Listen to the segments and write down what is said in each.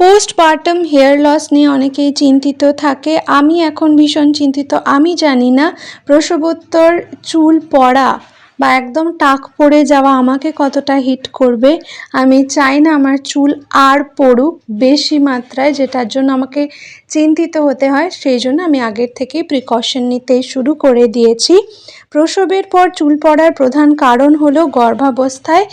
Postpartum hair loss নিয়ে অনেকেই চিন্তিত থাকে। আমি এখন ভীষণ চিন্তিত। আমি জানি না, প্রসবোত্তর চুল পড়া বা একদম টাক পড়ে যাওয়া আমাকে কতটা হিট করবে। আমি চাই না আমার চুল আর পড়ুক বেশি মাত্রায়, যেটার জন্য আমাকে চিন্তিত হতে হয়। সেই জন্য আমি আগের থেকেই প্রিকশন নিতে শুরু করে দিয়েছি। প্রসবের পর চুল পড়ার প্রধান কারণ হল গর্ভাবস্থায়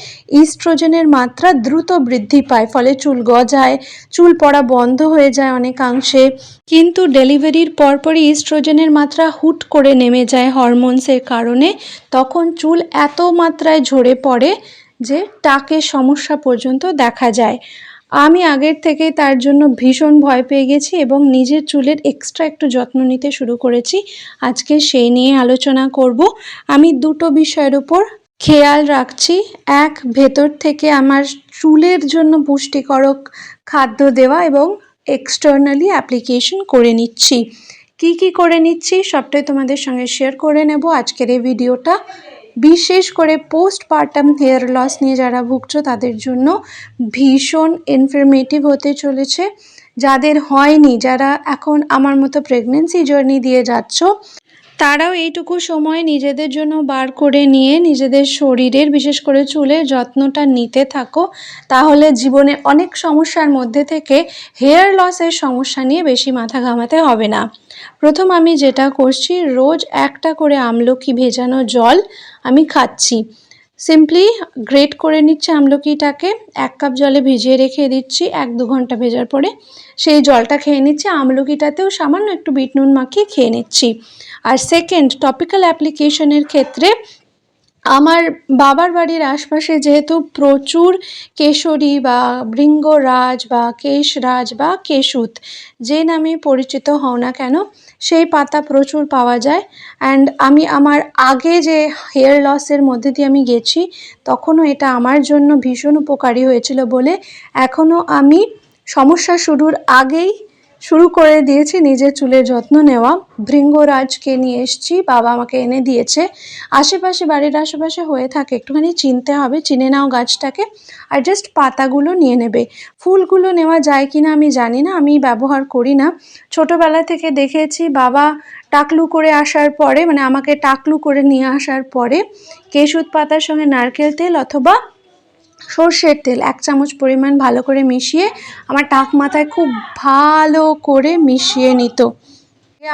ইস্ট্রোজেনের মাত্রা দ্রুত বৃদ্ধি পায়, ফলে চুল গজায়, চুল পড়া বন্ধ হয়ে যায় অনেকাংশে। কিন্তু ডেলিভারির পরপরই ইস্ট্রোজেনের মাত্রা হুট করে নেমে যায় হরমোনসের কারণে। তখন চুল এত মাত্রায় ঝরে পড়ে যে টাকের সমস্যা পর্যন্ত দেখা যায়। আমি আগের থেকেই তার জন্য ভীষণ ভয় পেয়ে গেছি এবং নিজের চুলের এক্সট্রা একটু যত্ন নিতে শুরু করেছি। আজকে সেই নিয়ে আলোচনা করব। আমি দুটো বিষয়ের উপর খেয়াল রাখছি। এক, ভেতর থেকে আমার চুলের জন্য পুষ্টিকরক খাদ্য দেওয়া এবং এক্সটার্নালি অ্যাপ্লিকেশন করে নিচ্ছি। কি কি করে নিচ্ছি সবটাই তোমাদের সঙ্গে শেয়ার করে নেব আজকের এই ভিডিওটা বিশেষ করে পোস্ট পার্টাম হেয়ার লস নিয়ে যারা ভুগছ, তাদের জন্য ভীষণ ইনফরমেটিভ হতে চলেছে। যাদের হয়নি, যারা এখন আমার মতো প্রেগনেন্সি জার্নি দিয়ে যাচ্ছ তারাও এইটুকু সময় নিজেদের জন্য বার করে নিয়ে নিজেদের শরীরের, বিশেষ করে চুলের যত্নটা নিতে থাকো, তাহলে জীবনে অনেক সমস্যার মধ্যে থেকে হেয়ার লসের সমস্যা নিয়ে বেশি মাথা ঘামাতে হবে না। প্রথম আমি যেটা করছি, রোজ একটা করে আমলকি ভেজানো জল আমি খাচ্ছি। সিম্পলি গ্রেট করে নিচ্ছে আমলকিটাকে, এক কাপ জলে ভিজিয়ে রেখে দিচ্ছি, এক দু ঘণ্টা ভেজার পরে সেই জলটা খেয়ে নিচ্ছি, আমলকিটাতেও সামান্য একটু বিট নুন মাখিয়ে খেয়ে নিচ্ছি। আর সেকেন্ড টপিক্যাল অ্যাপ্লিকেশনের ক্ষেত্রে আমার বাবার বাড়ির আশপাশে যেহেতু প্রচুর কেশরী বা ভৃঙ্গরাজ বা কেশরাজ বা কেশুত, যে নামে পরিচিত হও না কেন, সেই পাতা প্রচুর পাওয়া যায়। অ্যান্ড আমি আমার আগে যে হেয়ার লসের মধ্যে দিয়ে আমি গেছি, তখনও এটা আমার জন্য ভীষণ উপকারী হয়েছিল বলে এখনও আমি সমস্যা শুরুর আগেই শুরু করে দিয়েছি নিজের চুলের যত্ন নেওয়া। ভৃঙ্গরাজকে নিয়ে এসছি, বাবা আমাকে এনে দিয়েছে। আশেপাশে, বাড়ির আশেপাশে হয়ে থাকে, একটুখানি চিনতে হবে, চিনে নাও গাছটাকে, আর জাস্ট পাতাগুলো নিয়ে নেবে। ফুলগুলো নেওয়া যায় কি না আমি জানি না, আমি ব্যবহার করি না। ছোটোবেলা থেকে দেখেছি, বাবা টাকলু করে আসার পরে মানে আমাকে টাকলু করে নিয়ে আসার পরে কেশুত পাতার সঙ্গে নারকেল তেল অথবা সর্ষের তেল, এক চামচ পরিমাণ ভালো করে মিশিয়ে, আমার টাক মাথায় খুব ভালো করে মিশিয়ে নিত।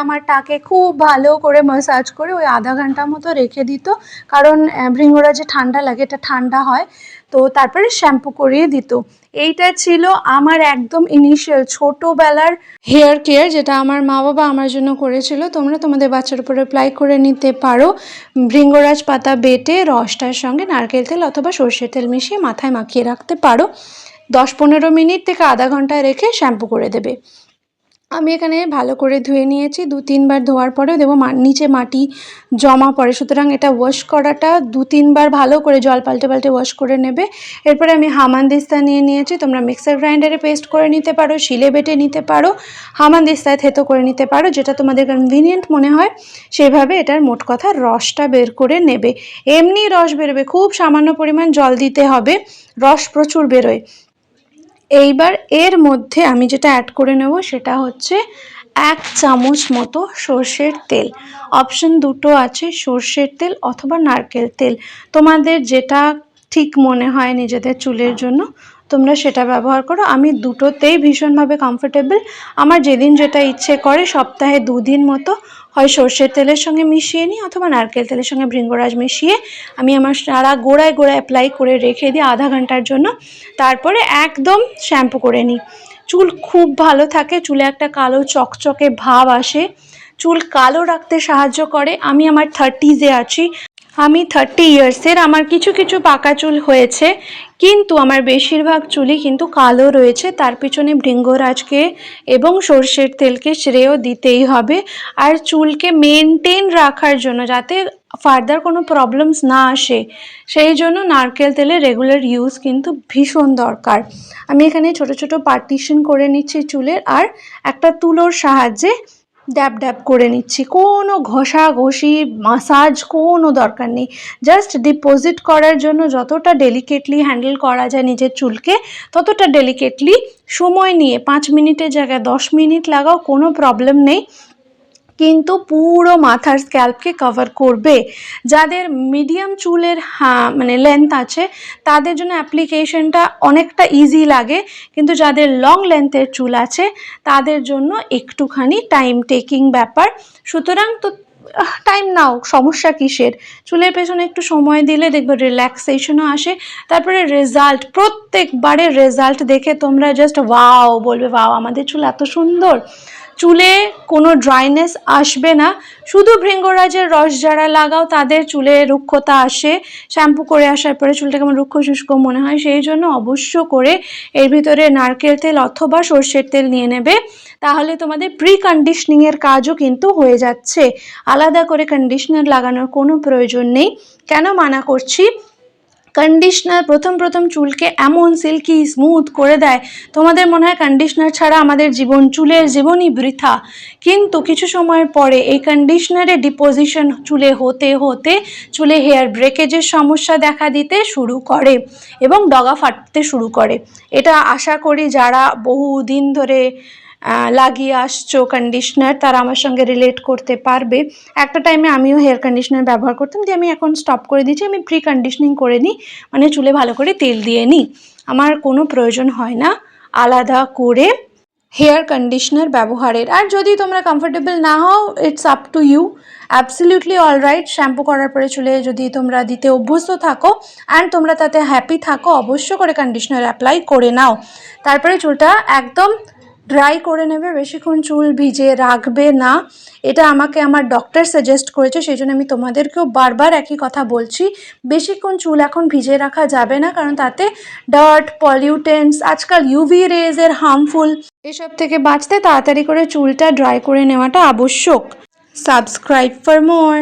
আমার টাকে খুব ভালো করে মাসাজ করে ওই আধা ঘণ্টা মতো রেখে দিত। কারণ ভৃঙ্গরা যে ঠান্ডা লাগে, এটা ঠান্ডা হয়, তো তারপরে শ্যাম্পু করিয়ে দিত। এইটা ছিল আমার একদম ইনিশিয়াল ছোটোবেলার হেয়ার কেয়ার যেটা আমার মা বাবা আমার জন্য করেছিল। তোমরা তোমাদের বাচ্চার উপর অ্যাপ্লাই করে নিতে পারো। ভৃঙ্গরাজ পাতা বেটে রসটার সঙ্গে নারকেল তেল অথবা সর্ষের তেল মিশিয়ে মাথায় মাখিয়ে রাখতে পারো। দশ পনেরো মিনিট থেকে আধা ঘণ্টা রেখে শ্যাম্পু করে দেবে। আমি এখানে ভালো করে ধুয়ে নিয়েছি। দু তিনবার ধোয়ার পরেও দেবো নিচে মাটি জমা পড়ে। সুতরাং এটা ওয়াশ করাটা দু তিনবার ভালো করে জল পাল্টে পাল্টে ওয়াশ করে নেবে। এরপরে আমি হামানদিস্তা নিয়ে নিয়েছি। তোমরা মিক্সার গ্রাইন্ডারে পেস্ট করে নিতে পারো, শিলে বেটে নিতে পারো হামানদিস্তায় থেতো করে নিতে পারো, যেটা তোমাদের কনভিনিয়েন্ট মনে হয়। সেভাবে এটার মোট কথা রসটা বের করে নেবে। এমনি রস বেরোবে। খুব সামান্য পরিমাণ জল দিতে হবে। রস প্রচুর বেরোয়। এইবার এর মধ্যে আমি যেটা অ্যাড করে নেব সেটা হচ্ছে এক চামচ মতো সর্ষের তেল। অপশন দুটো আছে, সর্ষের তেল অথবা নারকেল তেল। তোমাদের যেটা ঠিক মনে হয় নিজেদের চুলের জন্য তোমরা সেটা ব্যবহার করো। আমি দুটোতেই ভীষণভাবে কমফোর্টেবল আমার যেদিন যেটা ইচ্ছে করে সপ্তাহে দুদিন মতো হয় সর্ষের তেলের সঙ্গে মিশিয়ে নিই অথবা নারকেল তেলের সঙ্গে ভৃঙ্গরাজ মিশিয়ে আমি আমার সারা গোড়ায় গোড়ায় অ্যাপ্লাই করে রেখে দিই আধা ঘণ্টার জন্য। তারপরে একদম শ্যাম্পু করে নিই। চুল খুব ভালো থাকে, চুলে একটা কালো চকচকে ভাব আসে। চুল কালো রাখতে সাহায্য করে। আমি আমার থার্টিজে আছি। আমি থার্টি ইয়ার্সের আমার কিছু কিছু পাকা চুল হয়েছে, কিন্তু আমার বেশিরভাগ চুলই কিন্তু কালো রয়েছে, তার পিছনে ভৃঙ্গরাজকে এবং সর্ষের তেলকে শ্রেয় দিতেই হবে, আর চুলকে মেনটেন রাখার জন্য যাতে ফার্দার কোনো প্রবলেমস না আসে, সেই জন্য নারকেল তেলের রেগুলার ইউজ কিন্তু ভীষণ দরকার। আমি এখানে ছোট ছোট পার্টিশন করে নিচ্ছি চুলের, আর একটা তুলোর সাহায্যে ড্যাব ড্যাব করে নিচ্ছি। কোনো ঘষা ঘষি মাসাজ কোনো দরকার নেই। জাস্ট ডিপোজিট করার জন্য যতটা ডেলিকেটলি হ্যান্ডেল করা যায় নিজের চুলকে, ততটা ডেলিকেটলি সময় নিয়ে পাঁচ মিনিটের জায়গায় দশ মিনিট লাগাও, কোনো প্রবলেম নেই। কিন্তু পুরো মাথার স্ক্যাল্পকে কভার করবে। যাদের মিডিয়াম চুলের মানে লেন্থ আছে, তাদের জন্য অ্যাপ্লিকেশনটা অনেকটা ইজি লাগে। কিন্তু যাদের লং লেন্থের চুল আছে, তাদের জন্য একটুখানি টাইম টেকিং ব্যাপার। সুতরাং তো টাইম নাও, সমস্যা কিসের? চুলের পেছনে একটু সময় দিলে দেখবে রিল্যাক্সেশনও আসে। তারপরে রেজাল্ট প্রত্যেকবারের রেজাল্ট দেখে তোমরা জাস্ট ওয়াও বলবে ওয়াও আমাদের চুল এত সুন্দর। চুলে কোনো ড্রাইনেস আসবে না। শুধু ভৃঙ্গরাজের রস যারা লাগাও, তাদের চুলে রুক্ষতা আসে। শ্যাম্পু করে আসার পরে চুলটা কেমন রুক্ষ শুষ্ক মনে হয়, সেই জন্য অবশ্য করে এর ভিতরে নারকেল তেল অথবা সর্ষের তেল নিয়ে নেবে। তাহলে তোমাদের প্রি কন্ডিশনিংয়ের কাজও কিন্তু হয়ে যাচ্ছে। আলাদা করে কন্ডিশনার লাগানোর কোনো প্রয়োজন নেই। কেন মানা করছি? কন্ডিশনার প্রথম প্রথম চুলকে এমন সিল্কি স্মুথ করে দেয় তোমাদের মনে হয় কন্ডিশনার ছাড়া আমাদের জীবন চুলের জীবনই বৃথা। কিন্তু কিছু সময় পরে এই কন্ডিশনারে ডিপোজিশন চুলে হতে হতে চুলে হেয়ার ব্রেকেজের সমস্যা দেখা দিতে শুরু করে এবং ডগা ফাটতে শুরু করে। এটা আশা করি যারা বহুদিন ধরে আহ, লাগিয়ে আসছো কন্ডিশনার তারা আমার সঙ্গে রিলেট করতে পারবে। একটা টাইমে আমিও হেয়ার কন্ডিশনার ব্যবহার করতাম, দিয়ে আমি এখন স্টপ করে দিয়েছি। আমি প্রি কন্ডিশনিং করে নিই মানে চুলে ভালো করে তেল দিয়ে নিই। আমার কোনো প্রয়োজন হয় না, আলাদা করে হেয়ার কন্ডিশনার ব্যবহারের। আর যদি তোমরা কমফোর্টেবল না হও it's up to you absolutely all right shampoo করার পরে চুলে যদি তোমরা দিতে অভ্যস্ত থাকো অ্যান্ড তোমরা তাতে হ্যাপি থাকো, অবশ্য করে কন্ডিশনার অ্যাপ্লাই করে নাও। তারপরে চুলটা একদম ড্রাই করে নেবে, বেশিক্ষণ চুল ভিজে রাখবে না। এটা আমাকে আমার ডক্টর সাজেস্ট করেছে, সেই জন্য আমি তোমাদেরকেও বারবার একই কথা বলছি। বেশিক্ষণ চুল এখন ভিজে রাখা যাবে না, কারণ তাতে ডার্ট পলিউটেন্টস আজকাল ইউভি রেজের হার্মফুল এসব থেকে বাঁচতে তাড়াতাড়ি করে চুলটা ড্রাই করে নেওয়াটা আবশ্যক। Subscribe for more